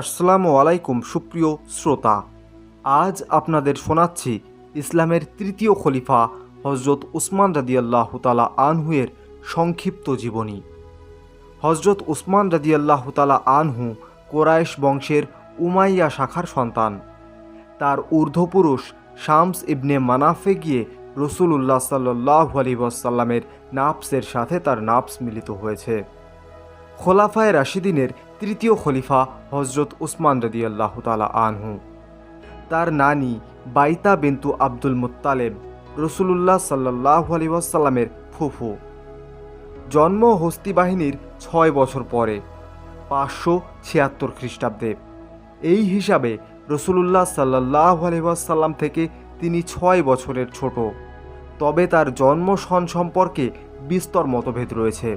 আসসালামু আলাইকুম, সুপ্রিয় শ্রোতা। আজ আপনাদের শোনাচ্ছি ইসলামের তৃতীয় খলিফা হজরত উসমান রাদিয়াল্লাহ তালা আনহুয়ের সংক্ষিপ্ত জীবনী। হজরত উসমান রাদিয়াল্লাহ তালা আনহু কোরায়েশ বংশের উমাইয়া শাখার সন্তান। তার ঊর্ধ্বপুরুষ শামস ইবনে মানাফে গিয়ে রসুল্লাহ সাল্লাহ আলী ওয়াসাল্লামের নাফসের সাথে তার নাফস মিলিত হয়েছে। খোলাফায় রাশিদিনের তৃতীয় খলিফা হজরত উসমান রদিয়াল্লাহ তালা আনহু। তার নানি বাইতা বিন্তু আব্দুল মুত্তালেব, রসুলুল্লাহ সাল্লাহ আলী ফুফু। জন্ম হস্তি বাহিনীর ছয় বছর পরে, পাঁচশো ছিয়াত্তর খ্রিস্টাব্দে। এই হিসাবে রসুলুল্লাহ সাল্লাহ আলহাসাল্লাম থেকে তিনি ছয় বছরের ছোট। তবে তার জন্ম সন সম্পর্কে বিস্তর মতভেদ রয়েছে।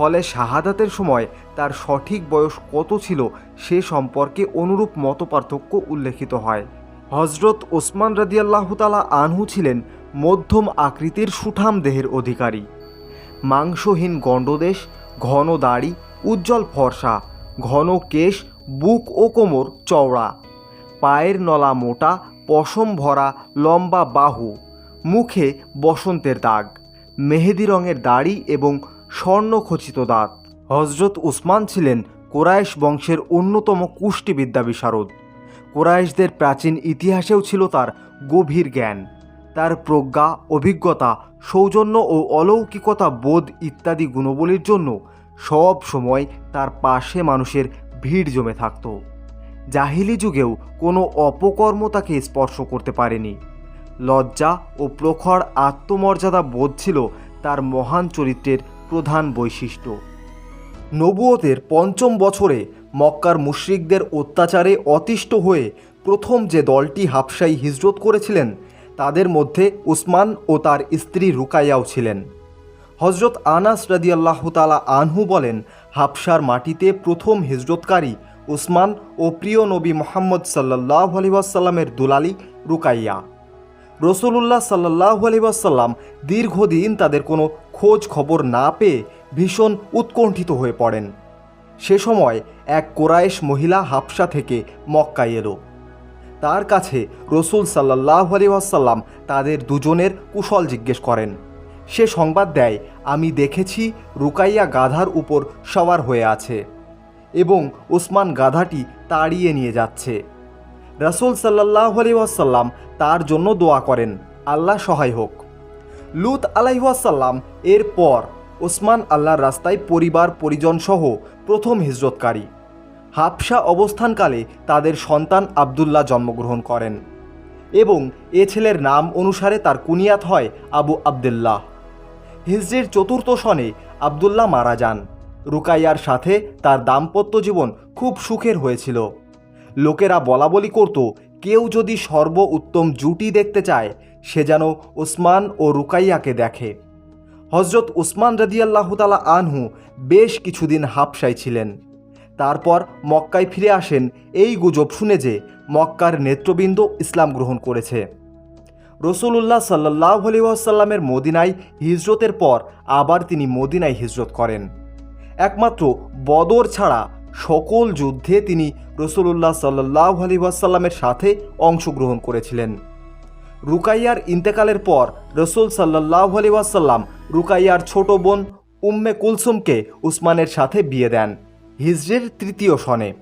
ফলে শাহাদাতের সময় তার সঠিক বয়স কত ছিল সে সম্পর্কে অনুরূপ মতপার্থক্য উল্লেখিত হয়। হজরত ওসমান রাদিয়াল্লাহ তালা আনহু ছিলেন মধ্যম আকৃতির সুঠাম দেহের অধিকারী। মাংসহীন গণ্ডদেশ, ঘন দাড়ি, উজ্জ্বল ফর্সা, ঘন কেশ, বুক ও কোমর চওড়া। পায়ের নলা মোটা, পশম ভরা, লম্বা বাহু। মুখে বসন্তের দাগ। মেহেদি রঙের দাড়ি এবং স্বর্ণখচিত দাঁত। হজরত উসমান ছিলেন কোরায়েশ বংশের অন্যতম কুষ্টিবিদ্যা বিশারদ। কোরায়েশদের প্রাচীন ইতিহাসেও ছিল তার গভীর জ্ঞান। তার প্রজ্ঞা, অভিজ্ঞতা, সৌজন্য ও অলৌকিকতা, বোধ ইত্যাদি গুণবলীর জন্য সব সময় তার পাশে মানুষের ভিড় জমে থাকত। জাহিলি যুগেও কোনো অপকর্ম তাকে স্পর্শ করতে পারেনি। লজ্জা ও প্রখর আত্মমর্যাদা বোধ ছিল তার মহান চরিত্রের প্রধান বৈশিষ্ট্য। নবুয়তের পঞ্চম বছরে মক্কার মুশরিকদের অত্যাচারে অতিষ্ঠ হয়ে প্রথম যে দলটি হাফসাই হিজরত করেছিলেন, তাদের মধ্যে উসমান ও তার স্ত্রী রুকাইয়াও ছিলেন। হজরত আনাস রাদিয়াল্লাহ তালা আনহু বলেন, হাফসার মাটিতে প্রথম হিজরতকারী উসমান ও প্রিয় নবী মোহাম্মদ সাল্লাহ আলিবাসাল্লামের দুলালি রুকাইয়া। রসুলুল্লাহ সাল্লাহ আলিবাসাল্লাম দীর্ঘদিন তাদের কোনো খোঁজ খবর না পেয়ে ভীষণ উৎকণ্ঠিত হয়ে পড়েন। সে সময় এক কোরায়েশ মহিলা হাফসা থেকে মক্কায় এলো। তার কাছে রসুল সাল্লাহ আলিবাসাল্লাম তাদের দুজনের কুশল জিজ্ঞেস করেন। সে সংবাদ দেয়, আমি দেখেছি রুকাইয়া গাধার উপর সওয়ার হয়ে আছে এবং ওসমান গাধাটি তাড়িয়ে নিয়ে যাচ্ছে। রাসুল সাল্লাহ আলিহাসাল্লাম তার জন্য দোয়া করেন। আল্লাহ সহায় হোক। লুত আলাইহাসাল্লাম এর পর ওসমান আল্লাহর রাস্তায় পরিবার পরিজন সহ প্রথম হিজরতকারী। হাফসা অবস্থানকালে তাদের সন্তান আবদুল্লাহ জন্মগ্রহণ করেন এবং এ ছেলের নাম অনুসারে তার কুনিয়াত হয় আবু আবদুল্লাহ। হিজরির চতুর্থ সনে আবদুল্লাহ মারা যান। রুকাইয়ার সাথে তার দাম্পত্য জীবন খুব সুখের হয়েছিল। লোকেরা বলা বলি করত, কেউ যদি সর্ব উত্তম জুটি দেখতে চায়, সে যেন ওসমান ও রুকাইয়াকে দেখে। হজরত উসমান রাদিয়াল্লাহ তালা আনহু বেশ কিছুদিন হাফসায় ছিলেন। তারপর মক্কায় ফিরে আসেন, এই গুজব শুনে যে মক্কার নেত্রবৃন্দ ইসলাম গ্রহণ করেছে। রসুল্লাহ সাল্লাহ আলিউসাল্লামের মদিনায় হিজরতের পর আবার তিনি মদিনায় হিজরত করেন। একমাত্র বদর ছাড়া সকল যুদ্ধে তিনি রসুল্লাহ সাল্লাহ আলিউসাল্লামের সাথে অংশগ্রহণ করেছিলেন। রুকাইয়ার ইন্তেকালের পর রসুল সাল্লাহ আলিউসাল্লাম রুকাইয়ার ছোট বোন উম্মে কুলসুমকে উসমানের সাথে বিয়ে দেন। হিজরের তৃতীয় সনে।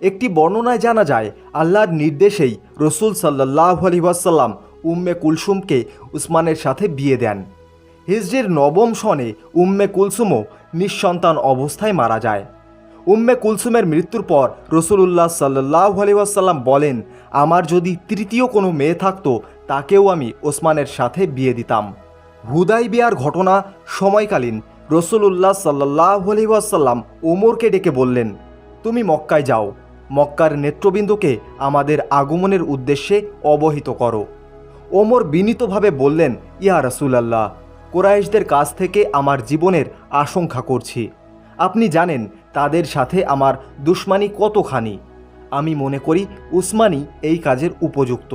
একটি বর্ণনায় জানা যায়, আল্লাহর নির্দেশেই রসুল সাল্লাহ আলিউসাল্লাম উম্মে কুলসুমকে উসমানের সাথে বিয়ে দেন। হিজরির নবম সনে উম্মে কুলসুমও নিঃসন্তান অবস্থায় মারা যায়। উম্মে কুলসুমের মৃত্যুর পর রসুলুল্লাহ সাল্লাহ আলিউসাল্লাম বলেন, আমার যদি তৃতীয় কোনো মেয়ে থাকতো, তাকেও আমি ওসমানের সাথে বিয়ে দিতাম। হুদাই বিয়ার ঘটনা সময়কালীন রসুলুল্লাহ সাল্লাহ আলিউসাল্লাম ওমরকে ডেকে বললেন, তুমি মক্কায় যাও। মক্কার নেত্রবিন্দুকে আমাদের আগমনের উদ্দেশ্যে অবহিত করো। ওমর বিনীতভাবে বললেন, ইয়া রসুলাল্লাহ, কোরাইশদের কাছ থেকে আমার জীবনের আশঙ্কা করছি। আপনি জানেন তাদের সাথে আমার দুশ্মানি কতখানি? আমি মনে করি উসমানই এই কাজের উপযুক্ত।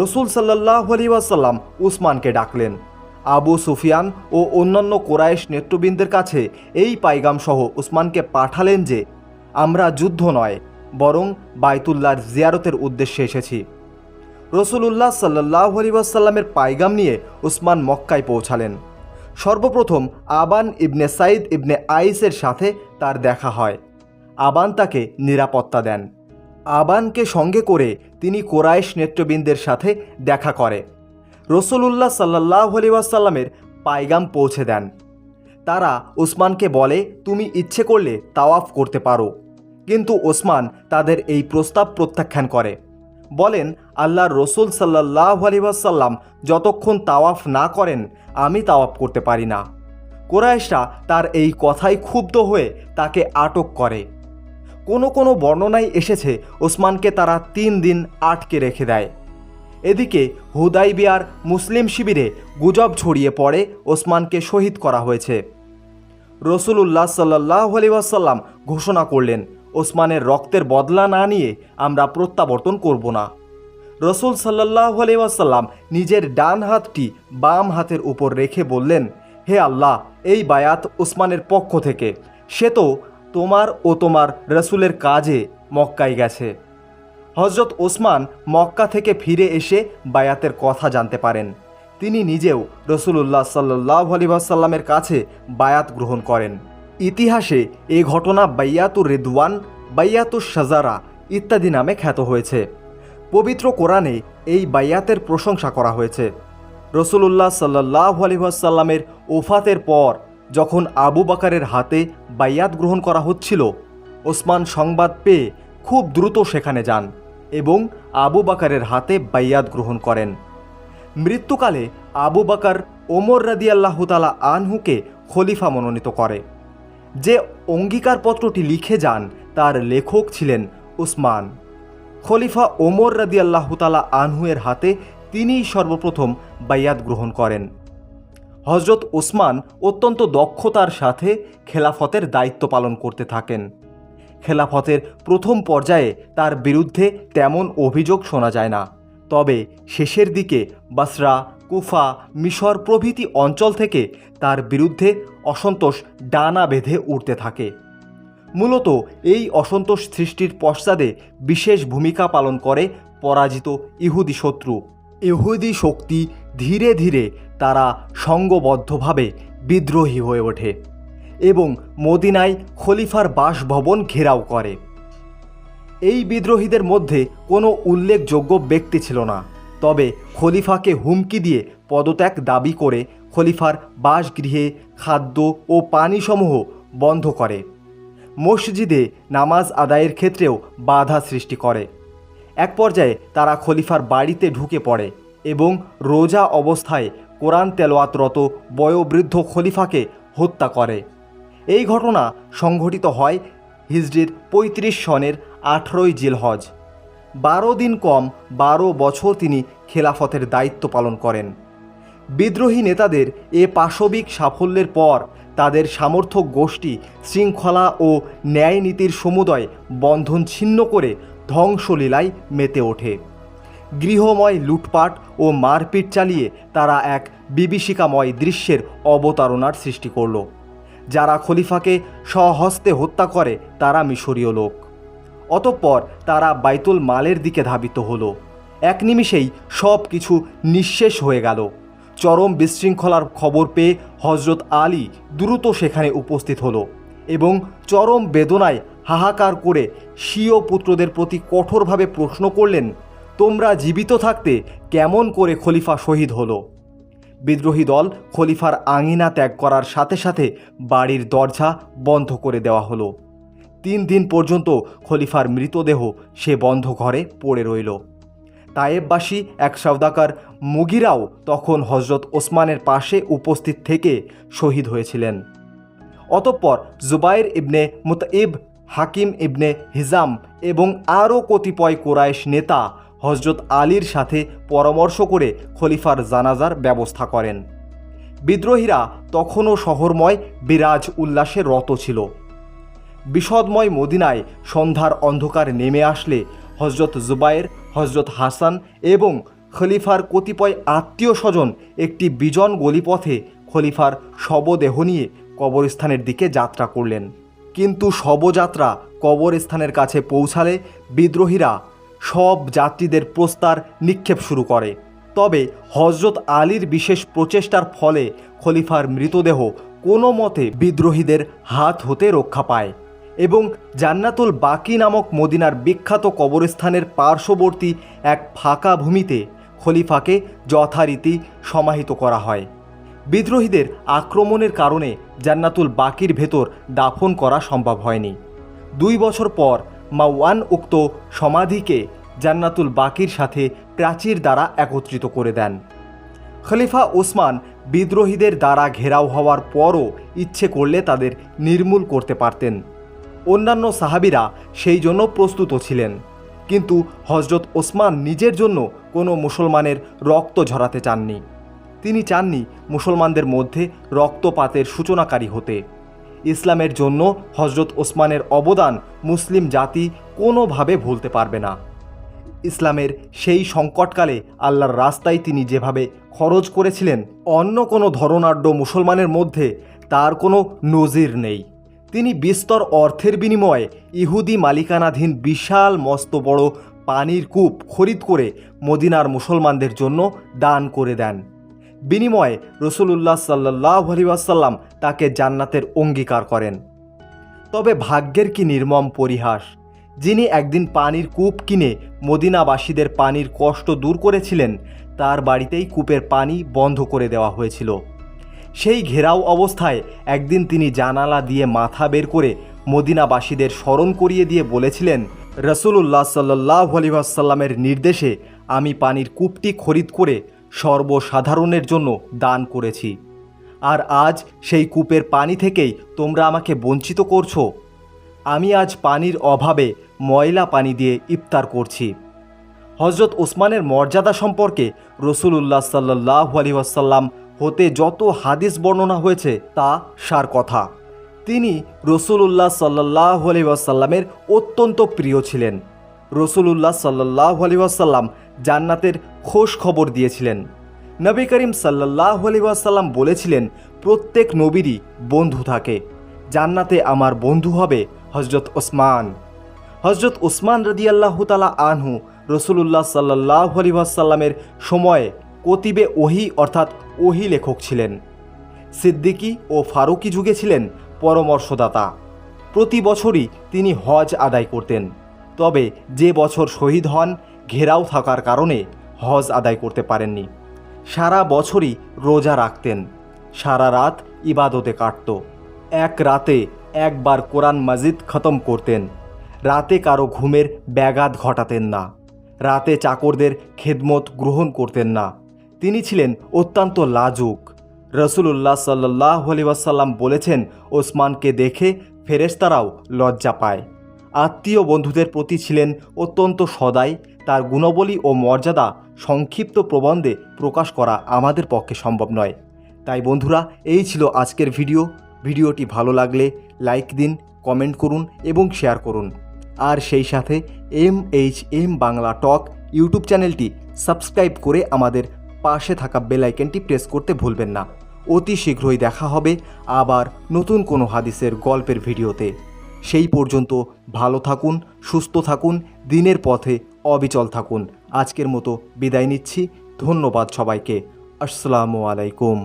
রসুল সাল্লাহ আলী ওয়াসাল্লাম উসমানকে ডাকলেন। আবু সুফিয়ান ও অন্যান্য কোরাইশ নেতৃবৃন্দের কাছে এই পাইগামসহ উসমানকে পাঠালেন যে, আমরা যুদ্ধ নয়, বরং বাইতুল্লাহর জিয়ারতের উদ্দেশ্যে এসেছি। রসুলুল্লাহ সাল্লাহ আলিবাসাল্লামের পাইগাম নিয়ে উসমান মক্কায় পৌঁছালেন। সর্বপ্রথম আবান ইবনে সাইদ ইবনে আইসের সাথে তার দেখা হয়। আবান তাকে নিরাপত্তা দেন। আবানকে সঙ্গে করে তিনি কোরাইশ নেতৃবৃন্দের সাথে দেখা করে। রসুলুল্লাহ সাল্লাহ আলিবাসাল্লামের পাইগাম পৌঁছে দেন। তারা ওসমানকে বলে, তুমি ইচ্ছে করলে তাওয়াফ করতে পারো। কিন্তু ওসমান তাদের এই প্রস্তাব প্রত্যাখ্যান করে। বলেন, আল্লাহর রসুল সাল্লাহ আলিবাসাল্লাম যতক্ষণ তাওয়াফ না করেন, আমি তাওয়াফ করতে পারি না। কোরাইশরা তার এই কথাই ক্ষুব্ধ হয়ে তাকে আটক করে। কোনো কোনো বর্ণনায় এসেছে ওসমানকে তারা তিন দিন আটকে রেখে দেয়। এদিকে হুদাইবিয়ার মুসলিম শিবিরে গুজব ছড়িয়ে পড়ে ওসমানকে শহীদ করা হয়েছে। রসুল রসুলুল্লাহ সাল্লাহ আলিবাসাল্লাম ঘোষণা করলেন ওসমানের রক্তের বদলা না নিয়ে আমরা প্রত্যাবর্তন করব না। রসুল সাল্লাহ আলিবাসাল্লাম নিজের ডান হাতটি বাম হাতের উপর রেখে বললেন, হে আল্লাহ, এই বায়াত ওসমানের পক্ষ থেকে। সে তো তোমার ও তোমার রসুলের কাজে মক্কায় গেছে। হজরত ওসমান মক্কা থেকে ফিরে এসে বায়াতের কথা জানতে পারেন। তিনি নিজেও রসুলুল্লাহ সাল্লাহ আলিবাসাল্লামের কাছে বায়াত গ্রহণ করেন। ইতিহাসে এ ঘটনা বাইয়াতু রেদওয়ান বাইয়াতু সাজারা ইত্যাদি নামে খ্যাত হয়েছে। পবিত্র কোরআনে এই বাইয়াতের প্রশংসা করা হয়েছে। রসুলুল্লাহ সাল্লাহ আলিবাসাল্লামের ওফাতের পর যখন আবু বাকারের হাতে বাইয়াত গ্রহণ করা হচ্ছিল, ওসমান সংবাদ পেয়ে খুব দ্রুত সেখানে যান এবং আবু বাকারের হাতে বাইয়াত গ্রহণ করেন। মৃত্যুকালে আবু বাকার ওমর রাদিয়াল্লাহ তালা আনহুকে খলিফা মনোনীত করে। যে অঙ্গীকারপত্রটি লিখে যান, তার লেখক ছিলেন উসমান। খলিফা ওমর রাদিয়াল্লাহ তালা আনহুয়ের হাতে তিনিই সর্বপ্রথম বাইয়াত গ্রহণ করেন। হজরত ওসমান অত্যন্ত দক্ষতার সাথে খেলাফতের দায়িত্ব পালন করতে থাকেন। খেলাফতের প্রথম পর্যায়ে তার বিরুদ্ধে তেমন অভিযোগ শোনা যায় না। তবে শেষের দিকে বাসরা কুফা মিশর প্রভৃতি অঞ্চল থেকে তার বিরুদ্ধে অসন্তোষ ডানা বেঁধে উঠতে থাকে। মূলত এই অসন্তোষ সৃষ্টির পশ্চাদে বিশেষ ভূমিকা পালন করে পরাজিত ইহুদি শত্রু। ইহুদি শক্তি ধীরে ধীরে তারা সঙ্গবদ্ধভাবে বিদ্রোহী হয়ে ওঠে এবং মদিনায় খলিফার বাসভবন ঘেরাও করে। এই বিদ্রোহীদের মধ্যে কোনো উল্লেখযোগ্য ব্যক্তি ছিল না। তবে খলিফাকে হুমকি দিয়ে পদত্যাগ দাবি করে খলিফার বাসগৃহে খাদ্য ও পানিসমূহ বন্ধ করে। মসজিদে নামাজ আদায়ের ক্ষেত্রেও বাধা সৃষ্টি করে। এক পর্যায়ে তারা খলিফার বাড়িতে ঢুকে পড়ে এবং রোজা অবস্থায় কোরআন তেলোয়াতরত বয়োবৃদ্ধ খলিফাকে হত্যা করে। এই ঘটনা সংঘটিত হয় হিজড়ির পঁয়ত্রিশ সনের আঠেরোই জিলহজ। বারো দিন কম বারো বছর তিনি খেলাফতের দায়িত্ব পালন করেন। বিদ্রোহী নেতাদের এ পাশবিক সাফল্যের পর তাদের সামর্থ্য গোষ্ঠী শৃঙ্খলা ও ন্যায় নীতির সমুদয় বন্ধন ছিন্ন করে ধ্বংসলীলায় মেতে ওঠে। গৃহময় লুটপাট ও মারপিট চালিয়ে তারা এক বিভীষিকাময় দৃশ্যের অবতারণার সৃষ্টি করল। যারা খলিফাকে স্বহস্তে হত্যা করে তারা মিশরীয় লোক। অতঃপর তারা বাইতুল মালের দিকে ধাবিত হলো। এক নিমিষেই সব কিছু নিঃশেষ হয়ে গেল। চরম বিশৃঙ্খলার খবর পেয়ে হজরত আলী দ্রুত সেখানে উপস্থিত হলো এবং চরম বেদনায় হাহাকার করে স্বীয় পুত্রদের প্রতি কঠোরভাবে প্রশ্ন করলেন, তোমরা জীবিত থাকতে কেমন করে খলিফা শহীদ হলো? বিদ্রোহী দল খলিফার আঙিনা ত্যাগ করার সাথে সাথে বাড়ির দরজা বন্ধ করে দেওয়া হলো। তিন দিন পর্যন্ত খলিফার মৃতদেহ সে বন্ধ ঘরে পড়ে রইল। তায়েববাসী এক সওদাকার মুগিরাও তখন হজরত ওসমানের পাশে উপস্থিত থেকে শহীদ হয়েছিলেন। অতঃপর জুবাইর ইবনে মুতইব হাকিম ইবনে হিজাম এবং আরও কতিপয় কোরাইশ নেতা হজরত আলীর সাথে পরামর্শ করে খলিফার জানাজার ব্যবস্থা করেন। বিদ্রোহীরা তখনও শহরময় বিরাজ উল্লাসে রত ছিল। বিষদময় মদিনায় সন্ধ্যার অন্ধকার নেমে আসলে হজরত জুবায়ের হজরত হাসান এবং খলিফার কতিপয় আত্মীয় স্বজন একটি বিজন গলিপথে খলিফার শবদেহ নিয়ে কবরস্থানের দিকে যাত্রা করলেন। কিন্তু শবযাত্রা কবরস্থানের কাছে পৌঁছালে বিদ্রোহীরা সব যাত্রীদের প্রস্তার নিক্ষেপ শুরু করে। তবে হজরত আলীর বিশেষ প্রচেষ্টার ফলে খলিফার মৃতদেহ কোনো মতে বিদ্রোহীদের হাত হতে রক্ষা পায়। এবং জান্নাতুল বাকি নামক মদিনার বিখ্যাত কবরস্থানের পার্শ্ববর্তী এক ফাঁকা ভূমিতে খলিফাকে যথারীতি সমাহিত করা হয়। বিদ্রোহীদের আক্রমণের কারণে জান্নাতুল বাকির ভেতর দাফন করা সম্ভব হয়নি। দুই বছর পর মাওয়ান উক্ত সমাধিকে জান্নাতুল বাকির সাথে প্রাচীর দ্বারা একত্রিত করে দেন। খলিফা ওসমান বিদ্রোহীদের দ্বারা ঘেরাও হওয়ার পরও ইচ্ছে করলে তাদের নির্মূল করতে পারতেন। অন্যান্য সাহাবিরা সেই জন্য প্রস্তুত ছিলেন। কিন্তু হজরত ওসমান নিজের জন্য কোনো মুসলমানের রক্ত ঝরাতে চাননি। তিনি চাননি মুসলমানদের মধ্যে রক্তপাতের সূচনাকারী হতে। ইসলামের জন্য হজরত ওসমানের অবদান মুসলিম জাতি কোনোভাবে ভুলতে পারবে না। ইসলামের সেই সংকটকালে আল্লাহর রাস্তায় তিনি যেভাবে খরচ করেছিলেন, অন্য কোনো ধরনাঢ্য মুসলমানের মধ্যে তার কোনো নজির নেই। তিনি বিস্তর অর্থের বিনিময়ে ইহুদি মালিকানাধীন বিশাল মস্ত বড় পানির কূপ খরিদ করে মদিনার মুসলমানদের জন্য দান করে দেন। বিনিময়ে রসুলুল্লাহ সাল্লাহ আলিয়াসাল্লাম তাকে জান্নাতের অঙ্গীকার করেন। তবে ভাগ্যের কি নির্মম পরিহাস? যিনি একদিন পানির কূপ কিনে মদিনাবাসীদের পানির কষ্ট দূর করেছিলেন, তার বাড়িতেই কূপের পানি বন্ধ করে দেওয়া হয়েছিল। সেই ঘেরাও অবস্থায় একদিন তিনি জানালা দিয়ে মাথা বের করে মদিনাবাসীদের স্মরণ করিয়ে দিয়ে বলেছিলেন রসুল্লাহ সাল্লাহ আলিহাসাল্লামের নির্দেশে আমি পানির কূপটি খরিদ করে সর্বসাধারণের জন্য দান করেছি। আর আজ সেই কূপের পানি থেকেই তোমরা আমাকে বঞ্চিত করছ। আমি আজ পানির অভাবে ময়লা পানি দিয়ে ইফতার করছি। হজরত ওসমানের মর্যাদা সম্পর্কে রসুল রসুলুল্লাহ সাল্লাহ আলিহাসাল্লাম হতে যত হাদিস বর্ণনা হয়েছে তা সার কথা। তিনি রসুলুল্লাহ সাল্লাহ আলিহাসাল্লামের অত্যন্ত প্রিয় ছিলেন। রসুলুল্লাহ সাল্লাহ আলিহাসাল্লাম জান্নাতের খোঁজ খবর দিয়েছিলেন। নবী করিম সাল্লাহ আলিহাসাল্লাম বলেছিলেন, প্রত্যেক নবীরই বন্ধু থাকে। জান্নাতে আমার বন্ধু হবে হজরত ওসমান। হজরত ওসমান রদিয়াল্লাহ তালা আনহু রসুলুল্লাহ সাল্লাহ আলিহাসাল্লামের সময়ে কতিবে ওহি অর্থাৎ ওহি লেখক ছিলেন। সিদ্দিকি ও ফারুকি যুগে ছিলেন পরামর্শদাতা। প্রতি বছরই তিনি হজ আদায় করতেন। তবে যে বছর শহীদ হন, ঘেরাও থাকার কারণে হজ আদায় করতে পারেননি। সারা বছরই রোজা রাখতেন। সারা রাত ইবাদতে কাটত। এক রাতে একবার কোরআন মাজিদ খতম করতেন। রাতে কারও ঘুমের ব্যাঘাত ঘটাতেন না। রাতে চাকরদের খেদমত গ্রহণ করতেন না। তিনি ছিলেন অত্যন্ত লাজুক। রসুলুল্লাহ সাল্লাহ আলিবাসাল্লাম বলেছেন, ওসমানকে দেখে ফেরেশতারাও লজ্জা পায়। আত্মীয় বন্ধুদের প্রতি ছিলেন অত্যন্ত সদাই। তার গুণবলী ও মর্যাদা সংক্ষিপ্ত প্রবন্ধে প্রকাশ করা আমাদের পক্ষে সম্ভব নয়। তাই বন্ধুরা, এই ছিল আজকের ভিডিও। ভিডিওটি ভালো লাগলে লাইক দিন, কমেন্ট করুন এবং শেয়ার করুন। আর সেই সাথে M H M Bangla talk YouTube চ্যানেলটি সাবস্ক্রাইব করে আমাদের পাশে থাকা বেলাইকেনটি প্রেস করতে ভুলবেন না। অতি শীঘ্রই দেখা হবে আবার নতুন কোনো হাদিসের গল্পের ভিডিওতে। সেই পর্যন্ত ভালো থাকুন, সুস্থ থাকুন, দিনের পথে অবিচল থাকুন। আজকের মতো বিদায় নিচ্ছি। ধন্যবাদ সবাইকে। আসসালামু আলাইকুম।